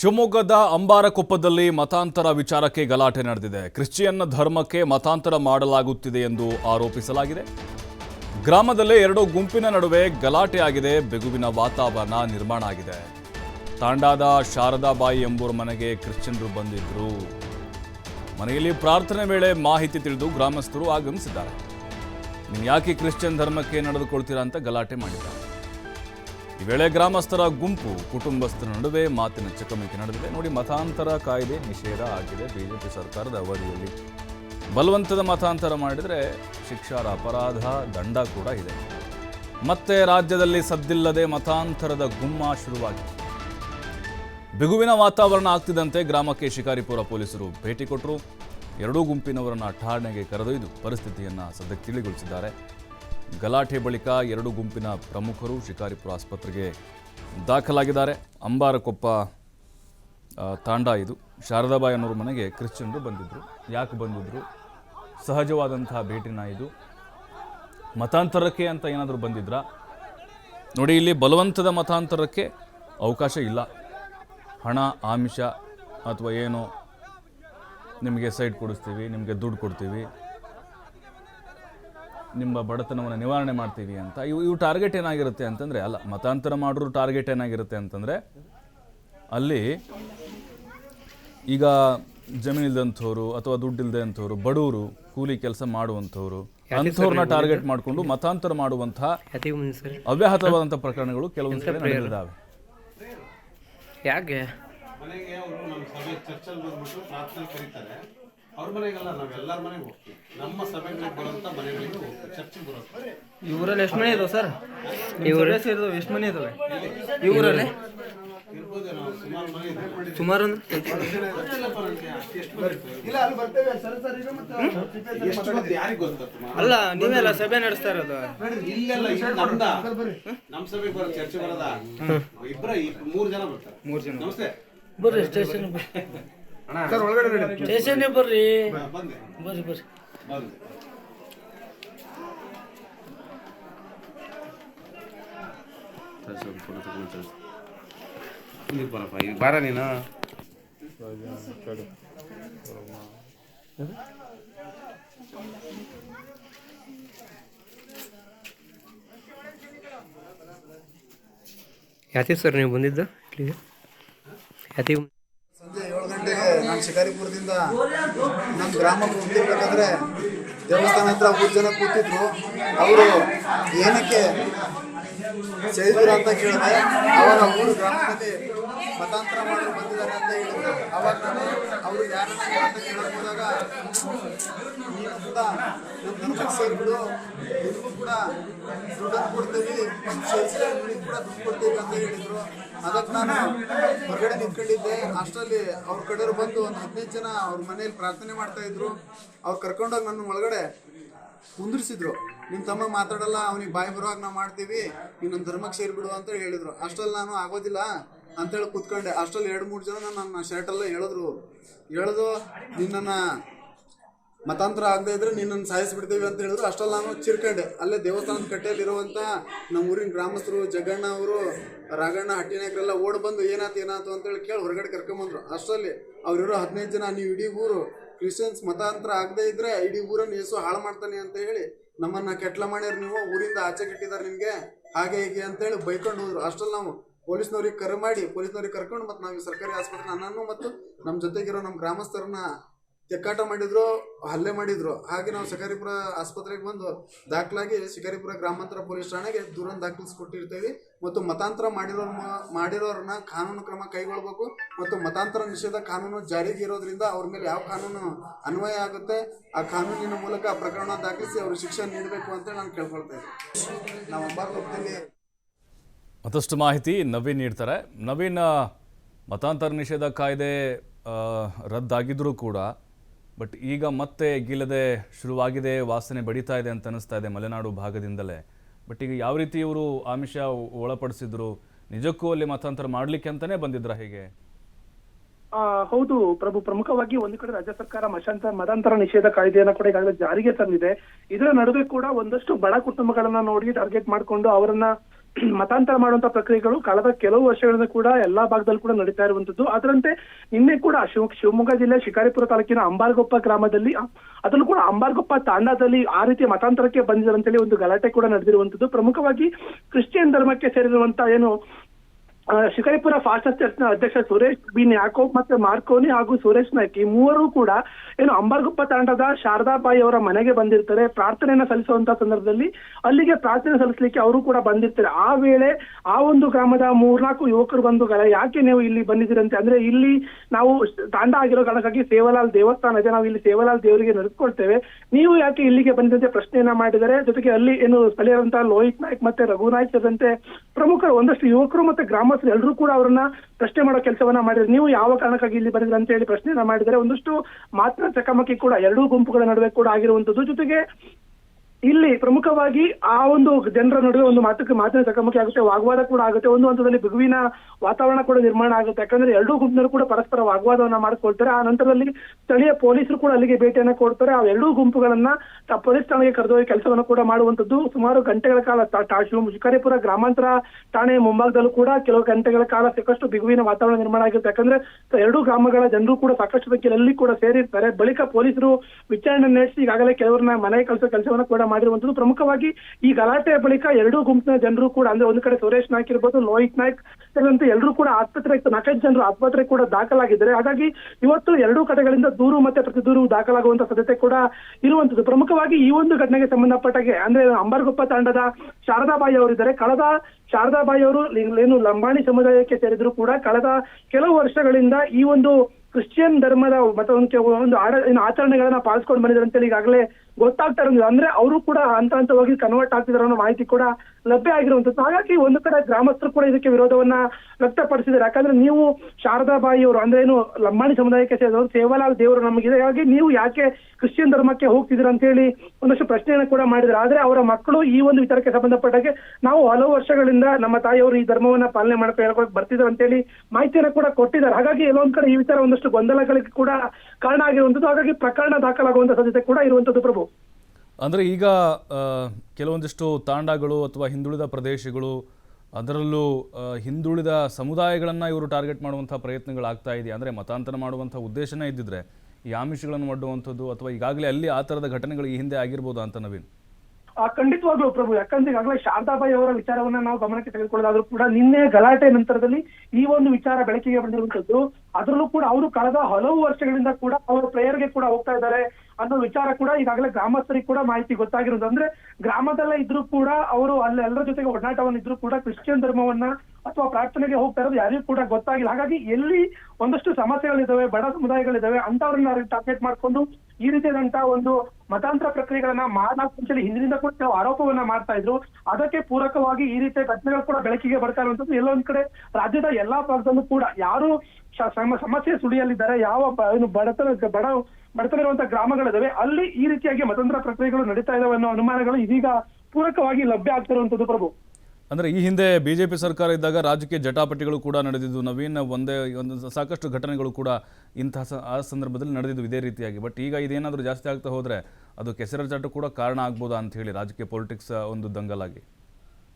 ಶಿವಮೊಗ್ಗದ ಅಂಬಾರಕೊಪ್ಪದಲ್ಲಿ ಮತಾಂತರ ವಿಚಾರಕ್ಕೆ ಗಲಾಟೆ ನಡೆದಿದೆ. ಕ್ರಿಶ್ಚಿಯನ್ ಧರ್ಮಕ್ಕೆ ಮತಾಂತರ ಮಾಡಲಾಗುತ್ತಿದೆ ಎಂದು ಆರೋಪಿಸಲಾಗಿದೆ. ಗ್ರಾಮದಲ್ಲೇ ಎರಡು ಗುಂಪಿನ ನಡುವೆ ಗಲಾಟೆ ಆಗಿದೆ. ಬೆಗುವಿನ ವಾತಾವರಣ ನಿರ್ಮಾಣ ಆಗಿದೆ. ತಾಂಡಾದ ಶಾರದಾಬಾಯಿ ಎಂಬುವರ ಮನೆಗೆ ಕ್ರಿಶ್ಚಿಯನ್ರು ಬಂದಿದ್ರು. ಮನೆಯಲ್ಲಿ ಪ್ರಾರ್ಥನೆ ವೇಳೆ ಮಾಹಿತಿ ತಿಳಿದು ಗ್ರಾಮಸ್ಥರು ಆಗಮಿಸಿದ್ದಾರೆ. ನೀವು ಯಾಕೆ ಕ್ರಿಶ್ಚಿಯನ್ ಧರ್ಮಕ್ಕೆ ನಡೆದುಕೊಳ್ತೀರಾ ಅಂತ ಗಲಾಟೆ ಮಾಡಿದ್ದಾರೆ. ಈ ವೇಳೆ ಗ್ರಾಮಸ್ಥರ ಗುಂಪು ಕುಟುಂಬಸ್ಥರ ನಡುವೆ ಮಾತಿನ ಚಕಮಕಿ ನಡೆದಿದೆ. ನೋಡಿ, ಮತಾಂತರ ಕಾಯ್ದೆ ನಿಷೇಧ ಆಗಿದೆ ಬಿಜೆಪಿ ಸರ್ಕಾರದ ಅವಧಿಯಲ್ಲಿ. ಬಲವಂತದ ಮತಾಂತರ ಮಾಡಿದರೆ ಶಿಕ್ಷಾರ ಅಪರಾಧ, ದಂಡ ಕೂಡ ಇದೆ. ಮತ್ತೆ ರಾಜ್ಯದಲ್ಲಿ ಸದ್ದಿಲ್ಲದೆ ಮತಾಂತರದ ಗುಮ್ಮ ಶುರುವಾಗಿದೆ. ಬಿಗುವಿನ ವಾತಾವರಣ ಆಗ್ತಿದ್ದಂತೆ ಗ್ರಾಮಕ್ಕೆ ಶಿಕಾರಿಪುರ ಪೊಲೀಸರು ಭೇಟಿ ಕೊಟ್ಟರು. ಎರಡೂ ಗುಂಪಿನವರನ್ನು ಠಾಣೆಗೆ ಕರೆದೊಯ್ದು ಪರಿಸ್ಥಿತಿಯನ್ನು ಸದ್ಯಕ್ಕೆ ತಿಳಿಗೊಳಿಸಿದ್ದಾರೆ. ಗಲಾಟೆ ಬಳಿಕ ಎರಡು ಗುಂಪಿನ ಪ್ರಮುಖರು ಶಿಕಾರಿಪುರ ಆಸ್ಪತ್ರೆಗೆ ದಾಖಲಾಗಿದ್ದಾರೆ. ಅಂಬಾರಕೊಪ್ಪ ತಾಂಡ ಇದು. ಶಾರದಾಬಾಯಿ ಅನ್ನೋರ ಮನೆಗೆ ಕ್ರಿಶ್ಚಿಯನ್ರು ಬಂದಿದ್ದರು ಯಾಕೆ ಬಂದಿದ್ದರು ಸಹಜವಾದಂತಹ ಭೇಟಿನ ಇದು. ಮತಾಂತರಕ್ಕೆ ಅಂತ ಏನಾದರೂ ಬಂದಿದ್ರಾ? ನೋಡಿ, ಇಲ್ಲಿ ಬಲವಂತದ ಮತಾಂತರಕ್ಕೆ ಅವಕಾಶ ಇಲ್ಲ. ಹಣ, ಆಮಿಷ ಅಥವಾ ಏನೋ ನಿಮಗೆ ಸೈಟ್ ಕೊಡಿಸ್ತೀವಿ, ನಿಮಗೆ ದುಡ್ಡು ಕೊಡ್ತೀವಿ. ನಿಮ್ಮ ಬಡತನವನ್ನು ನಿವಾರಣೆ ಮಾಡ್ತೀವಿ ಅಂತ. ಇವು ಇವು ಟಾರ್ಗೆಟ್ ಏನಾಗಿರುತ್ತೆ ಅಂತಂದರೆ ಅಲ್ಲ ಮತಾಂತರ ಮಾಡೋರು ಟಾರ್ಗೆಟ್ ಏನಾಗಿರುತ್ತೆ ಅಂತಂದರೆ ಅಲ್ಲಿ ಈಗ ಜಮೀನಿಲ್ದಂಥವ್ರು ಅಥವಾ ದುಡ್ಡಿಲ್ಲದೆ ಅಂಥವ್ರು ಬಡವರು ಕೂಲಿ ಕೆಲಸ ಮಾಡುವಂಥವ್ರು ಅಂಥವ್ರನ್ನ ಟಾರ್ಗೆಟ್ ಮಾಡಿಕೊಂಡು ಮತಾಂತರ ಮಾಡುವಂತಹ ಅವ್ಯಾಹತವಾದಂಥ ಪ್ರಕರಣಗಳು ಕೆಲವೊಂದು ಕಡೆ ನಡೆದಿದ್ದಾವೆ. ಯಾಕೆ? ಮನೆಗೆ ಅವರು ಮನೆಗೆಲ್ಲ ನಾವು ಎಲ್ಲರ ಮನೆಗೆ ಹೋಗ್ತೀವಿ. ನಮ್ಮ ಸಭೆಗಳಿಗೆ ಬರುವಂತ ಮನೆಗಳಿಗೆ ಹೋಗ್ತೀವಿ. ಬರೋದು ಈ ಎಷ್ಟು ಮನೆ ಇದಾವೆ ಸರ್? ಇವರೇ ಸೇರಿದವು ಎಷ್ಟು ಮನೆ ಇದಾವೆ? ಇವರಲ್ಲಿ ಊರಲ್ಲಿ? ಇರ್ಬೋದು ನಾವು ಸುಮಾರು ಮನೆ ಇದೆ. ಸುಮಾರು ಅಂದ್ರೆ ಗೊತ್ತಿಲ್ಲಪ್ಪ ನನಗೆ ಅಷ್ಟು ಎಷ್ಟು ಎಷ್ಟು ಮಂದಿ ಯಾರಿಗೆ ಗೊತ್ತಮ್ಮ ಅಲ್ಲ ನೀವೆಲ್ಲ ಸಭೆ ನಡೆಸ್ತಾ ಇರೋದು? ಇಲ್ಲೆಲ್ಲ ಇದು ನಮ್ದ. ನಮ್ಮ ಸಭೆಗೆ ಬರೋ ಚರ್ಚೆ ಬರೋದ? ಇಬ್ಬರ ಮೂರು ಜನ ಬರ್ತಾರೆ. ಮೂರು ಜನ. ನಮಸ್ತೆ. ಬರ್ರಿ ಸ್ಟೇಷನ್ ಸ್ಟೇಷನ್ ಬರ್ರಿ. ಬರ್ರಿ ಬರ್ರಿ. ಬಂದೆ. ಬಾರ ನೀನು. ಯಾತಿ ಸರ್ ನೀವು ಬಂದಿದ್ದು? ಇಲ್ಲಿಗೆ? ಏಳು ಗಂಟೆಗೆ ನಾನು ಶಿಕಾರಿಪುರದಿಂದ ನಮ್ಮ ಗ್ರಾಮಕ್ಕೆ ಹೋಗ್ತಿರ್ಬೇಕಾದ್ರೆ ದೇವಸ್ಥಾನ ಹತ್ರ ಮೂರು ಜನ ಕೂತಿದ್ರು. ಅವರು ಏನಕ್ಕೆ ಸೇರಿದ್ರು ಅಂತ ಕೇಳಿದೆ ಅವರ ಊರು ಗ್ರಾಮದಲ್ಲಿ ಮತಾಂತರ ಮಾಡಲು ಬಂದಿದ್ದಾರೆ ಅಂತ ಹೇಳಿದ್ರು. ಅವಾಗ ಅವರು ಯಾರನ್ನ ಅಂತ ಕೇಳಕ್ ಹೋದಾಗ ಕೂಡ ನಮ್ಮ ಕೂಡ ದುಡ್ಡನ್ನು ಕೊಡ್ತೀವಿ. ಅದಕ್ಕೆ ನಾನು ಹೊರಗಡೆ ನಿಂತ್ಕೊಂಡಿದ್ದೆ. ಅಷ್ಟರಲ್ಲಿ ಅವ್ರ ಕಡೆಯವ್ರು ಬಂದು ಒಂದು ಹದಿನೈದು ಜನ ಅವ್ರ ಮನೇಲಿ ಪ್ರಾರ್ಥನೆ ಮಾಡ್ತಾ ಇದ್ರು. ಅವ್ರು ಕರ್ಕೊಂಡೋಗಿ ನನ್ನ ಒಳಗಡೆ ಕುಂದ್ರಿಸಿದ್ರು. ನಿಮ್ಮ ತಮ್ಮ ಮಾತಾಡಲ್ಲ, ಅವನಿಗೆ ಬಾಯಿ ಬರುವಾಗ ನಾವು ಮಾಡ್ತೀವಿ. ನೀನು ನನ್ನ ಧರ್ಮಕ್ಕೆ ಸೇರಿಬಿಡು ಅಂತ ಹೇಳಿದ್ರು. ಅಷ್ಟರಲ್ಲಿ ನಾನು ಆಗೋದಿಲ್ಲ ಅಂತೇಳಿ ಕೂತ್ಕೊಂಡೆ. ಅಷ್ಟರಲ್ಲಿ ಎರಡು ಮೂರು ಜನ ನನ್ನ ಶರ್ಟಲ್ಲೇ ಹೇಳಿದ್ರು. ಹೇಳಿದು ನಿನ್ನನ್ನು ಮತಾಂತರ ಆಗದೆ ಇದ್ರೆ ನಿನ್ನನ್ನು ಸಾಯಿಸ್ಬಿಡ್ತೀವಿ ಅಂತ ಹೇಳಿದ್ರು. ಅಷ್ಟರಲ್ಲಿ ನಾನು ಚಿರ್ಕಂಡೆ. ಅಲ್ಲೇ ದೇವಸ್ಥಾನದ ಕಟ್ಟೆಯಲ್ಲಿ ಇರುವಂತ ನಮ್ಮ ಊರಿನ ಗ್ರಾಮಸ್ಥರು ಜಗ್ಗಣ್ಣ ಅವರು, ರಾಗಣ್ಣ ಹಟ್ಟಿನಾಯಕರೆಲ್ಲ ಓಡ್ ಬಂದು ಏನಾಯ್ತು ಏನಾಯ್ತು ಅಂತೇಳಿ ಕೇಳಿ ಹೊರಗಡೆ ಕರ್ಕೊಂಬಂದ್ರು. ಅಷ್ಟರಲ್ಲಿ ಅವರಿರೋ ಹದಿನೈದು ಜನ, ನೀವು ಇಡೀ ಊರು ಕ್ರಿಶ್ಚಿಯನ್ಸ್ ಮತಾಂತರ ಆಗದೆ ಇದ್ರೆ ಇಡೀ ಊರನ್ನು ಯೇಸು ಹಾಳು ಮಾಡ್ತಾನೆ ಅಂತ ಹೇಳಿ ನಮ್ಮನ್ನ ಕೆಟ್ಲ ಮಾಡ್ಯಾರ ನೀವು, ಊರಿಂದ ಆಚೆ ಕಟ್ಟಿದ್ದಾರೆ ನಿಮಗೆ, ಹಾಗೆ ಹೀಗೆ ಅಂತೇಳಿ ಬೈಕೊಂಡು ಹೋದ್ರು. ಅಷ್ಟರಲ್ಲಿ ನಾವು ಪೊಲೀಸ್ನವ್ರಿಗೆ ಕರೆ ಮಾಡಿ, ಪೊಲೀಸ್ನವ್ರಿಗೆ ಕರ್ಕೊಂಡು ಮತ್ತು ನಾವು ಸರ್ಕಾರಿ ಆಸ್ಪತ್ರೆ ನನ್ನನ್ನು ಮತ್ತು ನಮ್ಮ ಜೊತೆಗಿರೋ ನಮ್ಮ ಗ್ರಾಮಸ್ಥರನ್ನ ತೆಕ್ಕಾಟ ಮಾಡಿದ್ರು, ಹಲ್ಲೆ ಮಾಡಿದ್ರು. ಹಾಗೆ ನಾವು ಶಿಕಾರಿಪುರ ಆಸ್ಪತ್ರೆಗೆ ಬಂದು ದಾಖಲಾಗಿ ಶಿಕಾರಿಪುರ ಗ್ರಾಮಾಂತರ ಪೊಲೀಸ್ ಠಾಣೆಗೆ ದೂರನ್ನು ದಾಖಲಿಸಿಕೊಟ್ಟಿರ್ತೇವೆ ಮತ್ತು ಮತಾಂತರ ಮಾಡಿರೋರ್ ಮಾಡಿರೋರನ್ನ ಕಾನೂನು ಕ್ರಮ ಕೈಗೊಳ್ಳಬೇಕು ಮತ್ತು ಮತಾಂತರ ನಿಷೇಧ ಕಾನೂನು ಜಾರಿಗೆ ಇರೋದ್ರಿಂದ ಅವ್ರ ಮೇಲೆ ಯಾವ ಕಾನೂನು ಅನ್ವಯ ಆಗುತ್ತೆ, ಆ ಕಾನೂನಿನ ಮೂಲಕ ಪ್ರಕರಣ ದಾಖಲಿಸಿ ಅವರು ಶಿಕ್ಷೆ ನೀಡಬೇಕು ಅಂತ ನಾನು ಕೇಳ್ಕೊಳ್ತಾ ಇದ್ದೀನಿ. ನಾವು ಅಂಬಾರ್ಕೊಪ್ಪದಲ್ಲಿ ಮತ್ತಷ್ಟು ಮಾಹಿತಿ ನವೀನ್ ನೀಡ್ತಾರೆ. ನವೀನ್ ಮತಾಂತರ ನಿಷೇಧ ಕಾಯ್ದೆ ರದ್ದಾಗಿದ್ದರೂ ಕೂಡ ಬಟ್ ಈಗ ಮತ್ತೆ ಗಿಲ್ಲದೆ ಶುರುವಾಗಿದೆ, ವಾಸನೆ ಬಡಿತಾ ಇದೆ ಅಂತ ಅನಿಸ್ತಾ ಇದೆ ಮಲೆನಾಡು ಭಾಗದಿಂದಲೇ. ಬಟ್ ಈಗ ಯಾವ ರೀತಿ ಇವರು ಆಮಿಷ ಒಳಪಡಿಸಿದ್ರು, ನಿಜಕ್ಕೂ ಅಲ್ಲಿ ಮತಾಂತರ ಮಾಡ್ಲಿಕ್ಕೆ ಅಂತಾನೆ ಬಂದಿದ್ರ ಹೇಗೆ? ಹೌದು, ಪ್ರಭು, ಪ್ರಮುಖವಾಗಿ ಒಂದು ಕಡೆ ರಾಜ್ಯ ಸರ್ಕಾರ ಮಶಾಂತ, ಮತಾಂತರ ನಿಷೇಧ ಕಾಯ್ದೆಯನ್ನ ಕೂಡ ಈಗಾಗಲೇ ಜಾರಿಗೆ ತಂದಿದೆ. ಇದರ ನಡುವೆ ಕೂಡ ಒಂದಷ್ಟು ಬಡ ಕುಟುಂಬಗಳನ್ನ ನೋಡಿ ಟಾರ್ಗೆಟ್ ಮಾಡಿಕೊಂಡು ಅವರನ್ನ ಮತಾಂತರ ಮಾಡುವಂತ ಪ್ರಕ್ರಿಯೆಗಳು ಕಳೆದ ಕೆಲವು ವರ್ಷಗಳಿಂದ ಕೂಡ ಎಲ್ಲಾ ಭಾಗದಲ್ಲೂ ಕೂಡ ನಡೀತಾ ಇರುವಂತದ್ದು. ಅದರಂತೆ ನಿನ್ನೆ ಕೂಡ ಶಿವ ಶಿವಮೊಗ್ಗ ಜಿಲ್ಲೆ ಶಿಕಾರಿಪುರ ತಾಲೂಕಿನ ಅಂಬಾರ್ಗೊಪ್ಪ ಗ್ರಾಮದಲ್ಲಿ ಅದರಲ್ಲೂ ಕೂಡ ಅಂಬಾರ್ಗೊಪ್ಪ ತಾಂಡಾದಲ್ಲಿ ಆ ರೀತಿಯ ಮತಾಂತರಕ್ಕೆ ಬಂದಿದ್ದಾರೆ ಅಂತೇಳಿ ಒಂದು ಗಲಾಟೆ ಕೂಡ ನಡೆದಿರುವಂತದ್ದು. ಪ್ರಮುಖವಾಗಿ ಕ್ರಿಶ್ಚಿಯನ್ ಧರ್ಮಕ್ಕೆ ಸೇರಿರುವಂತಹ ಏನು ಶಿಕಾರಿಪುರ ಫಾಸ್ಟೆಸ್ಟ್ನ ಅಧ್ಯಕ್ಷ ಸುರೇಶ್ ಬಿನ್ ಯಾಕೋಬ್ ಮತ್ತೆ ಮಾರ್ಕೋನಿ ಹಾಗೂ ಸುರೇಶ್ ನಾಯ್ಕ್ ಮೂವರು ಕೂಡ ಏನು ಅಂಬರ್ಗುಪ್ಪ ತಾಂಡದ ಶಾರದಾಬಾಯಿ ಅವರ ಮನೆಗೆ ಬಂದಿರ್ತಾರೆ. ಪ್ರಾರ್ಥನೆಯನ್ನ ಸಲ್ಲಿಸುವಂತ ಸಂದರ್ಭದಲ್ಲಿ ಅಲ್ಲಿಗೆ ಪ್ರಾರ್ಥನೆ ಸಲ್ಲಿಸಲಿಕ್ಕೆ ಅವರು ಕೂಡ ಬಂದಿರ್ತಾರೆ. ಆ ವೇಳೆ ಆ ಒಂದು ಗ್ರಾಮದ ಮೂರ್ನಾಲ್ಕು ಯುವಕರು ಬಂದು "ಗ- ಯಾಕೆ ನೀವು ಇಲ್ಲಿ ಬಂದಿದ್ದೀರಂತೆ ಅಂದ್ರೆ, ಇಲ್ಲಿ ನಾವು ತಾಂಡ ಆಗಿರೋ ಕಾರಣಕ್ಕಾಗಿ ಸೇವಲಾಲ್ ದೇವಸ್ಥಾನ ಇದೆ. ನಾವು ಇಲ್ಲಿ ಸೇವಲಾಲ್ ದೇವರಿಗೆ ನಡೆಸ್ಕೊಳ್ತೇವೆ. ನೀವು ಯಾಕೆ ಇಲ್ಲಿಗೆ ಬಂದಿದ್ದಂತೆ ಪ್ರಶ್ನೆಯನ್ನ ಮಾಡಿದರೆ? ಜೊತೆಗೆ ಅಲ್ಲಿ ಏನು ಸ್ಥಳೀಯರಂತ ಲೋಹಿತ್ ನಾಯ್ಕ್ ಮತ್ತೆ ರಘು ನಾಯ್ಕ್ ಸೇರಿದಂತೆ ಪ್ರಮುಖರು, ಒಂದಷ್ಟು ಯುವಕರು ಮತ್ತೆ ಎಲ್ಲರೂ ಕೂಡ ಅವರನ್ನ ಪ್ರಶ್ನೆ ಮಾಡೋ ಕೆಲಸವನ್ನ ಮಾಡಿದ್ರೆ. ನೀವು ಯಾವ ಕಾರಣಕ್ಕಾಗಿ ಇಲ್ಲಿ ಬಂದಿದ್ರ ಅಂತ ಹೇಳಿ ಪ್ರಶ್ನೆಯನ್ನ ಮಾಡಿದರೆ ಒಂದಷ್ಟು ಮಾತಿನ ಚಕಮಕಿ ಕೂಡ ಎರಡೂ ಗುಂಪುಗಳ ನಡುವೆ ಕೂಡ ಆಗಿರುವಂತದ್ದು ಜೊತೆಗೆ ಇಲ್ಲಿ ಪ್ರಮುಖವಾಗಿ ಆ ಒಂದು ಜನರ ನಡುವೆ ಒಂದು ಮಾತುಕ, ಮಾತಿನ ಚಕಮಕಿ ಆಗುತ್ತೆ, ವಾಗ್ವಾದ ಕೂಡ ಆಗುತ್ತೆ. ಒಂದು ಹಂತದಲ್ಲಿ ಬಿಗುವಿನ ವಾತಾವರಣ ಕೂಡ ನಿರ್ಮಾಣ ಆಗುತ್ತೆ. ಯಾಕಂದ್ರೆ ಎರಡೂ ಗುಂಪಿನರು ಕೂಡ ಪರಸ್ಪರ ವಾಗ್ವಾದವನ್ನ ಮಾಡ್ಕೊಳ್ತಾರೆ. ಆ ನಂತರದಲ್ಲಿ ಸ್ಥಳೀಯ ಪೊಲೀಸರು ಕೂಡ ಅಲ್ಲಿಗೆ ಭೇಟಿಯನ್ನ ಕೊಡ್ತಾರೆ. ಆ ಎರಡೂ ಗುಂಪುಗಳನ್ನ ಪೊಲೀಸ್ ಠಾಣೆಗೆ ಕರೆದೋಗಿ ಕೆಲಸವನ್ನು ಕೂಡ ಮಾಡುವಂತದ್ದು ಸುಮಾರು ಗಂಟೆಗಳ ಕಾಲ ಶಿಕಾರಿಪುರ ಗ್ರಾಮಾಂತರ ಠಾಣೆ ಮುಂಭಾಗದಲ್ಲೂ ಕೂಡ ಕೆಲವು ಗಂಟೆಗಳ ಕಾಲ ಸಾಕಷ್ಟು ಬಿಗುವಿನ ವಾತಾವರಣ ನಿರ್ಮಾಣ ಆಗಿರುತ್ತೆ. ಯಾಕಂದ್ರೆ ಎರಡೂ ಗ್ರಾಮಗಳ ಜನರು ಕೂಡ ಸಾಕಷ್ಟು ಸಂಖ್ಯೆಯಲ್ಲಿ ಕೂಡ ಸೇರಿರ್ತಾರೆ. ಬಳಿಕ ಪೊಲೀಸರು ವಿಚಾರಣೆ ನಡೆಸಿ ಈಗಾಗಲೇ ಕೆಲವರನ್ನ ಮನೆ ಕಳಿಸೋ ಕೆಲಸವನ್ನು ಕೂಡ ಮಾಡಿರುವಂತದ್ದು ಪ್ರಮುಖವಾಗಿ ಈ ಗಲಾಟೆಯ ಬಳಿಕ ಎರಡೂ ಗುಂಪಿನ ಜನರು ಕೂಡ, ಅಂದ್ರೆ ಒಂದು ಕಡೆ ಸುರೇಶ್ ನಾಯ್ಕ್ ಇರ್ಬೋದು, ಲೋಹಿತ್ ನಾಯ್ಕ್ ಸೇರಿದಂತೆ ಎಲ್ಲರೂ ಕೂಡ ಆಸ್ಪತ್ರೆಗೆ ನಾಲ್ಕೈದು ಜನರು ಆಸ್ಪತ್ರೆ ಕೂಡ ದಾಖಲಾಗಿದ್ದಾರೆ. ಹಾಗಾಗಿ ಇವತ್ತು ಎರಡೂ ಕಡೆಗಳಿಂದ ದೂರು ಮತ್ತೆ ಪ್ರತಿ ದೂರು ದಾಖಲಾಗುವಂತ ಸಾಧ್ಯತೆ ಕೂಡ ಇರುವಂತದ್ದು ಪ್ರಮುಖವಾಗಿ ಈ ಒಂದು ಘಟನೆಗೆ ಸಂಬಂಧಪಟ್ಟಾಗೆ, ಅಂದ್ರೆ ಅಂಬರ್ಗೊಪ್ಪ ತಾಂಡದ ಶಾರದಾಬಾಯಿ ಅವರಿದ್ದಾರೆ ಕಳೆದ ಶಾರದಾಬಾಯಿ ಅವರು, ಏನು ಲಂಬಾಣಿ ಸಮುದಾಯಕ್ಕೆ ಸೇರಿದ್ರು ಕೂಡ ಕಳೆದ ಕೆಲವು ವರ್ಷಗಳಿಂದ ಈ ಒಂದು ಕ್ರಿಶ್ಚಿಯನ್ ಧರ್ಮದ ಮತ್ತೆ ಒಂದು ಆಡ- ಆಚರಣೆಗಳನ್ನ ಪಾಲಿಸ್ಕೊಂಡು ಬಂದಿದ್ರು ಅಂತೇಳಿ ಈಗಾಗಲೇ ಗೊತ್ತಾಗ್ತಾ ಇರೋದು ಅಂದ್ರೆ ಅವರು ಕೂಡ ಹಂತ ಹಂತವಾಗಿ ಕನ್ವರ್ಟ್ ಆಗ್ತಿದಾರೆ ಅನ್ನೋ ಮಾಹಿತಿ ಕೂಡ ಲಭ್ಯ ಆಗಿರುವಂತದ್ದು ಹಾಗಾಗಿ ಒಂದು ಕಡೆ ಗ್ರಾಮಸ್ಥರು ಕೂಡ ಇದಕ್ಕೆ ವಿರೋಧವನ್ನ ವ್ಯಕ್ತಪಡಿಸಿದ್ದಾರೆ. ಯಾಕಂದ್ರೆ ನೀವು ಶಾರದಾಬಾಯಿ ಅವರು ಅಂದ್ರೆ ಏನು ಲಂಬಾಣಿ ಸಮುದಾಯಕ್ಕೆ ಸೇರಿದವರು, ಸೇವಾಲಾಲ್ ದೇವರು ನಮಗಿದೆ ಹಾಗಾಗಿ ನೀವು ಯಾಕೆ ಕ್ರಿಶ್ಚಿಯನ್ ಧರ್ಮಕ್ಕೆ ಹೋಗ್ತಿದ್ದೀರಾ ಅಂತ ಹೇಳಿ ಒಂದಷ್ಟು ಪ್ರಶ್ನೆಯನ್ನ ಕೂಡ ಮಾಡಿದ್ರು ಆದ್ರೆ ಅವರ ಮಕ್ಕಳು ಈ ಒಂದು ವಿಚಾರಕ್ಕೆ ಸಂಬಂಧಪಟ್ಟಾಗೆ ನಾವು ಹಲವು ವರ್ಷಗಳಿಂದ ನಮ್ಮ ತಾಯಿಯವರು ಈ ಧರ್ಮವನ್ನ ಪಾಲನೆ ಮಾಡ್ಕೊಂಡು ಬರ್ತಿದ್ರು ಅಂತ ಅಂತೇಳಿ ಮಾಹಿತಿಯನ್ನು ಕೂಡ ಕೊಟ್ಟಿದ್ದಾರೆ. ಹಾಗಾಗಿ ಎಲ್ಲೊಂದ್ ಕಡೆ ಈ ವಿಚಾರ ಒಂದಷ್ಟು ಗೊಂದಲಗಳಿಗೆ ಕೂಡ ಕಾರಣ ಆಗಿರುವಂತದ್ದು ಹಾಗಾಗಿ ಪ್ರಕರಣ ದಾಖಲಾಗುವಂತ ಸಾಧ್ಯತೆ ಕೂಡ ಇರುವಂತದ್ದು ಪ್ರಭು. ಅಂದ್ರೆ ಈಗ ಕೆಲವೊಂದಿಷ್ಟು ತಾಂಡಗಳು ಅಥವಾ ಹಿಂದುಳಿದ ಪ್ರದೇಶಗಳು, ಅದರಲ್ಲೂ ಹಿಂದುಳಿದ ಸಮುದಾಯಗಳನ್ನು ಇವರು ಟಾರ್ಗೆಟ್ ಮಾಡುವಂಥ ಪ್ರಯತ್ನಗಳಾಗ್ತಾ ಇದೆಯಾ? ಅಂದರೆ ಮತಾಂತರ ಮಾಡುವಂಥ ಉದ್ದೇಶನೇ ಇದ್ದಿದ್ರೆ ಈ ಆಮಿಷಗಳನ್ನು ಒಡ್ಡುವಂಥದ್ದು ಅಥವಾ ಈಗಾಗಲೇ ಅಲ್ಲಿ ಆ ಥರದ ಘಟನೆಗಳು ಈ ಹಿಂದೆ ಆಗಿರ್ಬೋದು ಅಂತ ನವೀನ್? ಖಂಡಿತವಾಗ್ಲೂ ಪ್ರಭು, ಯಾಕಂದ್ರೆ ಈಗಾಗಲೇ ಶಾರದಾಬಾಯಿ ಅವರ ವಿಚಾರವನ್ನ ನಾವು ಗಮನಕ್ಕೆ ತೆಗೆದುಕೊಳ್ಳೋದಾದ್ರು ಕೂಡ ನಿನ್ನೆ ಗಲಾಟೆ ನಂತರದಲ್ಲಿ ಈ ಒಂದು ವಿಚಾರ ಬೆಳಕಿಗೆ ಬಂದಿರುವಂತದ್ದು ಅದರಲ್ಲೂ ಕೂಡ ಅವರು ಕಳೆದ ಹಲವು ವರ್ಷಗಳಿಂದ ಕೂಡ ಅವರು ಪ್ರೇಯರ್ಗೆ ಕೂಡ ಹೋಗ್ತಾ ಇದ್ದಾರೆ ಅನ್ನೋ ವಿಚಾರ ಕೂಡ ಈಗಾಗಲೇ ಗ್ರಾಮಸ್ಥರಿಗೆ ಕೂಡ ಮಾಹಿತಿ ಗೊತ್ತಾಗಿರೋದು. ಅಂದ್ರೆ ಗ್ರಾಮದಲ್ಲೇ ಇದ್ರೂ ಕೂಡ ಅವರು ಅಲ್ಲಿ ಎಲ್ಲರ ಜೊತೆಗೆ ಒಡನಾಟವನ್ನು ಇದ್ರೂ ಕೂಡ ಕ್ರಿಶ್ಚಿಯನ್ ಧರ್ಮವನ್ನ ಅಥವಾ ಪ್ರಾರ್ಥನೆಗೆ ಹೋಗ್ತಾ ಇರೋದು ಯಾರಿಗೂ ಕೂಡ ಗೊತ್ತಾಗಿಲ್ಲ. ಹಾಗಾಗಿ ಎಲ್ಲಿ ಒಂದಷ್ಟು ಸಮಸ್ಯೆಗಳಿದ್ದಾವೆ, ಬಡ ಸಮುದಾಯಗಳಿದ್ದಾವೆ, ಅಂತವ್ರನ್ನ ಟಾರ್ಗೆಟ್ ಮಾಡ್ಕೊಂಡು ಈ ರೀತಿಯಾದಂತ ಒಂದು ಮತಾಂತರ ಪ್ರಕ್ರಿಯೆಗಳನ್ನ ಮಾಡಿ ಹಿಂದಿನಿಂದ ಕೂಡ ಕೆಲವು ಆರೋಪವನ್ನ ಮಾಡ್ತಾ ಇದ್ರು. ಅದಕ್ಕೆ ಪೂರಕವಾಗಿ ಈ ರೀತಿಯ ಘಟನೆಗಳು ಕೂಡ ಬೆಳಕಿಗೆ ಬರ್ತಾ ಇರುವಂತದ್ದು ಎಲ್ಲೊಂದ್ ಕಡೆ ರಾಜ್ಯದ ಎಲ್ಲಾ ಭಾಗದಲ್ಲೂ ಕೂಡ ಯಾರು ಸಮಸ್ಯೆ ಸುಳಿಯಲ್ಲಿದ್ದಾರೆ, ಯಾವ ಬಡತನ, ಬಡ ಬಡತನ ಇರುವಂತಹ ಗ್ರಾಮಗಳಿದಾವೆ ಅಲ್ಲಿ ಈ ರೀತಿಯಾಗಿ ಮತಾಂತರ ಪ್ರಕ್ರಿಯೆಗಳು ನಡೀತಾ ಇದಾವೆ ಅನ್ನೋ ಅನುಮಾನಗಳು ಇದೀಗ ಪೂರಕವಾಗಿ ಲಭ್ಯ ಆಗ್ತಿರುವಂತದ್ದು ಪ್ರಭು. ಅಂದರೆ ಈ ಹಿಂದೆ ಬಿ ಜೆ ಪಿ ಸರ್ಕಾರ ಇದ್ದಾಗ ರಾಜಕೀಯ ಜಟಾಪಟಿಗಳು ಕೂಡ ನಡೆದಿದ್ದು, ನವೀನ ಒಂದೇ ಒಂದು ಸಾಕಷ್ಟು ಘಟನೆಗಳು ಕೂಡ ಇಂತಹ ಆ ಸಂದರ್ಭದಲ್ಲಿ ನಡೆದಿದ್ದು ಇದೇ ರೀತಿಯಾಗಿ. ಬಟ್ ಈಗ ಇದೇನಾದರೂ ಜಾಸ್ತಿ ಆಗ್ತಾ ಹೋದರೆ ಅದು ಕೆಸರ ಕೆಸರಚಾಟ ಕೂಡ ಕಾರಣ ಆಗ್ಬೋದಾ ಅಂತ ಹೇಳಿ ರಾಜಕೀಯ ಪೊಲಿಟಿಕ್ಸ್ ಒಂದು ದಂಗಲಾಗಿ.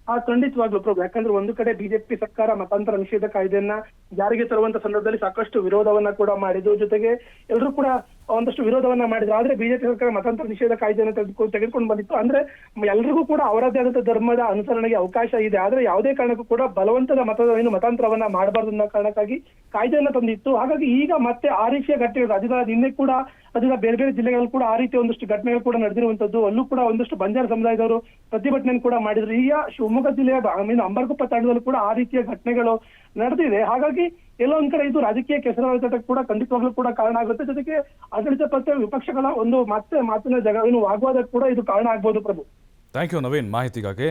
ಆ, ಖಂಡಿತವಾಗ್ಲೂ ಪ್ರಭು. ಯಾಕಂದ್ರೆ ಒಂದು ಕಡೆ ಬಿಜೆಪಿ ಸರ್ಕಾರ ಮತಾಂತರ ನಿಷೇಧ ಕಾಯ್ದೆಯನ್ನ ಜಾರಿಗೆ ತರುವಂತ ಸಂದರ್ಭದಲ್ಲಿ ಸಾಕಷ್ಟು ವಿರೋಧವನ್ನ ಕೂಡ ಮಾಡಿದ್ದು. ಜೊತೆಗೆ ಎಲ್ಲರೂ ಕೂಡ ಒಂದಷ್ಟು ವಿರೋಧವನ್ನ ಮಾಡಿದ್ರು. ಆದ್ರೆ ಬಿಜೆಪಿ ಸರ್ಕಾರ ಮತಾಂತರ ನಿಷೇಧ ಕಾಯ್ದೆಯನ್ನು ತೆಗೆದುಕೊಂಡು ತೆಗೆದುಕೊಂಡು ಬಂದಿತ್ತು. ಅಂದ್ರೆ ಎಲ್ರಿಗೂ ಕೂಡ ಅವರದೇ ಆದಂತಹ ಧರ್ಮದ ಅನುಸರಣೆಗೆ ಅವಕಾಶ ಇದೆ. ಆದ್ರೆ ಯಾವುದೇ ಕಾರಣಕ್ಕೂ ಕೂಡ ಬಲವಂತದ ಮತದ ಏನು ಮತಾಂತರವನ್ನ ಮಾಡಬಾರ್ದು ಅನ್ನೋ ಕಾರಣಕ್ಕಾಗಿ ಕಾಯ್ದೆಯನ್ನ ತಂದಿತ್ತು. ಹಾಗಾಗಿ ಈಗ ಮತ್ತೆ ಆ ರೀತಿಯ ಘಟನೆಗಳು ರಾಜ್ಯದ ನಿನ್ನೆ ಕೂಡ ರಾಜ್ಯದ ಬೇರೆ ಬೇರೆ ಜಿಲ್ಲೆಗಳಲ್ಲಿ ಕೂಡ ಆ ರೀತಿ ಒಂದಷ್ಟು ಘಟನೆಗಳು ಕೂಡ ನಡೆದಿರುವಂತದ್ದು. ಅಲ್ಲೂ ಕೂಡ ಒಂದಷ್ಟು ಬಂಜಾರ ಸಮುದಾಯದವರು ಪ್ರತಿಭಟನೆ ಕೂಡ ಮಾಡಿದ್ರು. ಈಗ ಶಿವಮೊಗ್ಗ ಜಿಲ್ಲೆಯ mean ಅಂಬರ್ಗುಪ್ಪ ತಾಂಡದಲ್ಲೂ ಕೂಡ ಆ ರೀತಿಯ ಘಟನೆಗಳು ನಡೆದಿದೆ. ಹಾಗಾಗಿ ಎಲ್ಲೋ ಒಂದ್ ಕಡೆ ಇದು ರಾಜಕೀಯ ಕೆಸರಾಟಕ್ಕೆ ಕೂಡ ಖಂಡಿತವಾಗ್ಲೂ ಕೂಡ ಕಾರಣ ಆಗುತ್ತೆ. ಜೊತೆಗೆ ಆಡಳಿತ ಪಕ್ಷ ವಿಪಕ್ಷಗಳ ಒಂದು ಮತ್ತೆ ಮಾತಿನ ಜಗ ಏನು ವಾಗ್ವಾದಕ್ಕೆ ಕೂಡ ಇದು ಕಾರಣ ಆಗ್ಬೋದು ಪ್ರಭು. ಥ್ಯಾಂಕ್ ಯು ನವೀನ್ ಮಾಹಿತಿಗಾಗಿ.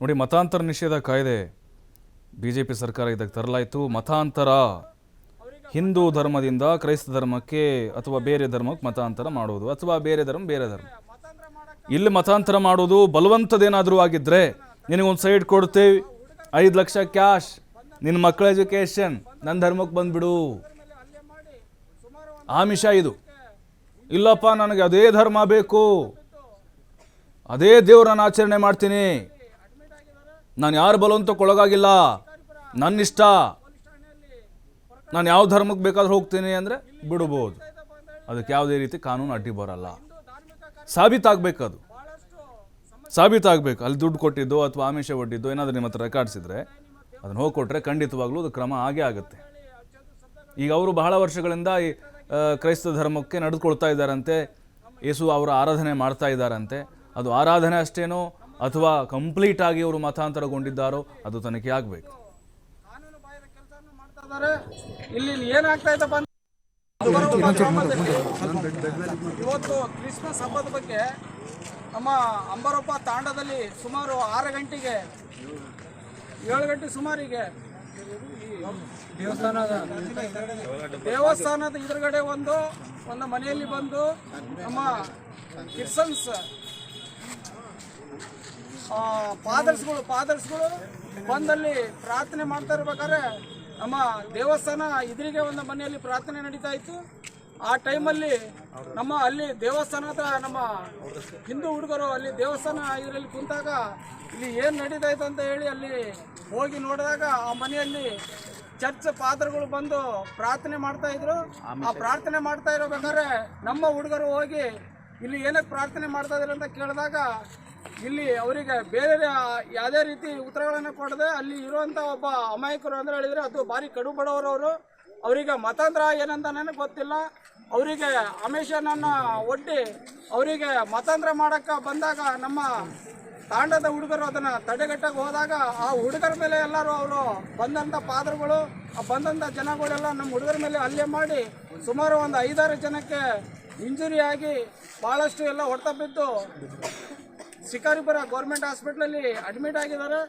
ನೋಡಿ, ಮತಾಂತರ ನಿಷೇಧ ಕಾಯ್ದೆ ಬಿಜೆಪಿ ಸರ್ಕಾರ ಇದಕ್ಕೆ ತರಲಾಯಿತು. ಮತಾಂತರ ಹಿಂದೂ ಧರ್ಮದಿಂದ ಕ್ರೈಸ್ತ ಧರ್ಮಕ್ಕೆ ಅಥವಾ ಬೇರೆ ಧರ್ಮಕ್ಕೆ ಮತಾಂತರ ಮಾಡೋದು ಅಥವಾ ಬೇರೆ ಧರ್ಮ ಬೇರೆ ಧರ್ಮ. ಇಲ್ಲಿ ಮತಾಂತರ ಮಾಡೋದು ಬಲವಂತದೇನಾದರೂ ಆಗಿದ್ರೆ ನಿನಗೊಂದು ಸೈಡ್ ಕೊಡ್ತೇವೆ. ಐದು ಲಕ್ಷ ಕ್ಯಾಶ್, ನಿನ್ನ ಮಕ್ಕಳ ಎಜುಕೇಷನ್, ನನ್ನ ಧರ್ಮಕ್ಕೆ ಬಂದುಬಿಡು. ಆಮಿಷ ಇದು. ಇಲ್ಲಪ್ಪ, ನನಗೆ ಅದೇ ಧರ್ಮ ಬೇಕು. ಅದೇ ದೇವ್ರನ್ನ ಆಚರಣೆ ಮಾಡ್ತೀನಿ. ನಾನು ಯಾರು ಬಲವಂತಕ್ಕೊಳಗಾಗಿಲ್ಲ. ನನ್ನ ಇಷ್ಟ ನಾನು ಯಾವ ಧರ್ಮಕ್ಕೆ ಬೇಕಾದ್ರೂ ಹೋಗ್ತೇನೆ ಅಂದರೆ ಬಿಡಬಹುದು ಅದಕ್ಕೆ ಯಾವುದೇ ರೀತಿ ಕಾನೂನು ಅಡ್ಡಿ ಬರಲ್ಲ. ಸಾಬೀತಾಗಬೇಕದು ಸಾಬೀತಾಗಬೇಕು ಅಲ್ಲಿ ದುಡ್ಡು ಕೊಟ್ಟಿದ್ದು ಅಥವಾ ಆಮಿಷ ಒಡ್ಡಿದ್ದು ಏನಾದರೂ ನಿಮ್ಮ ಹತ್ರ ರೆಕಾರ್ಡ್ಸ್ ಇದ್ದರೆ ಅದನ್ನು ಹೋಗಿ ಕೊಟ್ಟರೆ ಖಂಡಿತವಾಗ್ಲೂ ಅದು ಕ್ರಮ ಆಗೇ ಆಗುತ್ತೆ. ಈಗ ಅವರು ಬಹಳ ವರ್ಷಗಳಿಂದ ಈ ಕ್ರೈಸ್ತ ಧರ್ಮಕ್ಕೆ ನಡೆದುಕೊಳ್ತಾ ಇದ್ದಾರಂತೆ. ಯೇಸು ಅವರ ಆರಾಧನೆ ಮಾಡ್ತಾ ಇದ್ದಾರಂತೆ. ಅದು ಆರಾಧನೆ ಅಷ್ಟೇನೋ ಅಥವಾ ಕಂಪ್ಲೀಟ್ ಆಗಿ ಅವರು ಮತಾಂತರಗೊಂಡಿದ್ದಾರೋ ಅದು ತನಿಖೆ ಆಗಬೇಕು. ಕೆಲಸವನ್ನು ಮಾಡ್ತಾ ಇದ್ದಾರೆ ಇಲ್ಲಿ ಏನಾಗ್ತಾ ಇದ್ದಪ್ಪ ಇವತ್ತು ಕ್ರಿಸ್ಮಸ್ ಹಬ್ಬದ ಬಗ್ಗೆ ನಮ್ಮ ಅಂಬರಪ್ಪ ತಾಂಡದಲ್ಲಿ ಸುಮಾರು ಆರು ಗಂಟೆಗೆ, ಏಳು ಗಂಟೆ ಸುಮಾರಿಗೆ ದೇವಸ್ಥಾನದ ಎದುರುಗಡೆ ಒಂದು ಒಂದು ಮನೆಯಲ್ಲಿ ಬಂದು ನಮ್ಮ ಕ್ರಿಸ್ಮಸ್ ಫಾದರ್ಸ್ಗಳು ಫಾದರ್ಸ್ಗಳು ಬಂದಲ್ಲಿ ಪ್ರಾರ್ಥನೆ ಮಾಡ್ತಾ ಇರ್ಬೇಕಾದ್ರೆ ನಮ್ಮ ದೇವಸ್ಥಾನ ಇದ್ರಿಗೆ ಒಂದು ಮನೆಯಲ್ಲಿ ಪ್ರಾರ್ಥನೆ ನಡೀತಾ ಇತ್ತು. ಆ ಟೈಮಲ್ಲಿ ನಮ್ಮ ಅಲ್ಲಿ ದೇವಸ್ಥಾನದ ನಮ್ಮ ಹಿಂದೂ ಹುಡುಗರು ಅಲ್ಲಿ ದೇವಸ್ಥಾನ ಇದರಲ್ಲಿ ಕುಂತಾಗ ಇಲ್ಲಿ ಏನು ನಡೀತಾ ಇತ್ತು ಅಂತ ಹೇಳಿ ಅಲ್ಲಿ ಹೋಗಿ ನೋಡಿದಾಗ ಆ ಮನೆಯಲ್ಲಿ ಚರ್ಚ್ ಪಾತ್ರಗಳು ಬಂದು ಪ್ರಾರ್ಥನೆ ಮಾಡ್ತಾ ಇದ್ರು. ಆ ಪ್ರಾರ್ಥನೆ ಮಾಡ್ತಾ ಇರಬೇಕಾದ್ರೆ ನಮ್ಮ ಹುಡುಗರು ಹೋಗಿ ಇಲ್ಲಿ ಏನಕ್ಕೆ ಪ್ರಾರ್ಥನೆ ಮಾಡ್ತಾ ಇದ್ರು ಅಂತ ಕೇಳಿದಾಗ ಇಲ್ಲಿ ಅವರಿಗೆ ಬೇರೆ ಯಾವುದೇ ರೀತಿ ಉತ್ತರಗಳನ್ನು ಕೊಡದೆ ಅಲ್ಲಿ ಇರುವಂತ ಒಬ್ಬ ಅಮಾಯಕರು ಅಂದ್ರೆ ಹೇಳಿದ್ರೆ ಅದು ಭಾರಿ ಕಡು ಬಡವರವರು. ಅವರಿಗೆ ಮತಾಂತರ ಏನಂತ ನನಗೆ ಗೊತ್ತಿಲ್ಲ. ಅವರಿಗೆ ಅಮೇಶನನ್ನ ಒಡ್ಡಿ ಅವರಿಗೆ ಮತಾಂತರ ಮಾಡೋಕ್ಕೆ ಬಂದಾಗ ನಮ್ಮ ತಾಂಡದ ಹುಡುಗರು ಅದನ್ನು ತಡೆಗಟ್ಟಕ್ಕೆ ಹೋದಾಗ ಆ ಹುಡುಗರ ಮೇಲೆ ಎಲ್ಲರೂ ಅವರು ಬಂದಂಥ ಪಾದರುಗಳು ಆ ಬಂದಂಥ ಜನಗಳೆಲ್ಲ ನಮ್ಮ ಹುಡುಗರ ಮೇಲೆ ಹಲ್ಲೆ ಮಾಡಿ ಸುಮಾರು ಒಂದು ಐದಾರು ಜನಕ್ಕೆ ಇಂಜುರಿ ಆಗಿ ಭಾಳಷ್ಟು ಎಲ್ಲ ಹೊಡೆತ ಬಿದ್ದು ಶಿಕಾರಿಪುರ ಗೌರ್ಮೆಂಟ್ ಹಾಸ್ಪಿಟ್ಲಲ್ಲಿ ಅಡ್ಮಿಟ್ ಆಗಿದ್ದಾರೆ.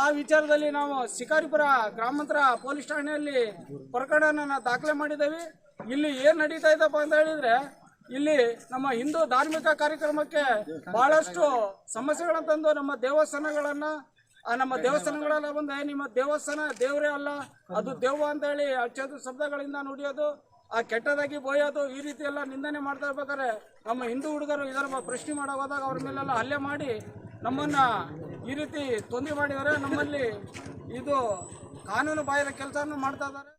ಆ ವಿಚಾರದಲ್ಲಿ ನಾವು ಶಿಕಾರಿಪುರ ಗ್ರಾಮಾಂತರ ಪೊಲೀಸ್ ಠಾಣೆಯಲ್ಲಿ ಪ್ರಕರಣನ ದಾಖಲೆ ಮಾಡಿದ್ದೇವೆ. ಇಲ್ಲಿ ಏನು ನಡೀತಾ ಇದ್ದಪ್ಪ ಅಂತ ಹೇಳಿದ್ರೆ, ಇಲ್ಲಿ ನಮ್ಮ ಹಿಂದೂ ಧಾರ್ಮಿಕ ಕಾರ್ಯಕ್ರಮಕ್ಕೆ ಬಹಳಷ್ಟು ಸಮಸ್ಯೆಗಳನ್ನು ತಂದು ನಮ್ಮ ದೇವಸ್ಥಾನಗಳನ್ನ ನಮ್ಮ ದೇವಸ್ಥಾನಗಳೆಲ್ಲ ಬಂದು, ನಿಮ್ಮ ದೇವಸ್ಥಾನ ದೇವರೇ ಅಲ್ಲ, ಅದು ದೇವ್ವ ಅಂತ ಹೇಳಿ ಅಚ್ಚದ ಶಬ್ದಗಳಿಂದ ನುಡಿಯೋದು. ಆ ಕೆಟ್ಟದಾಗಿ ಬೋಯೋದು ಈ ರೀತಿ ಎಲ್ಲ ನಿಂದನೆ ಮಾಡ್ತಾ ಇರ್ಬೇಕಾದ್ರೆ ನಮ್ಮ ಹಿಂದೂ ಹುಡುಗರು ಇದರ ಪ್ರಶ್ನೆ ಮಾಡೋ ಹೋದಾಗ ಅವ್ರ ಮೇಲೆಲ್ಲ ಹಲ್ಲೆ ಮಾಡಿ ನಮ್ಮನ್ನ ಈ ರೀತಿ ತೊಂದರೆ ಮಾಡಿದ್ದಾರೆ. ನಮ್ಮಲ್ಲಿ ಇದು ಕಾನೂನು ಬಾಹಿರ ಕೆಲಸವನ್ನು ಮಾಡ್ತಾ ಇದ್ದಾರೆ.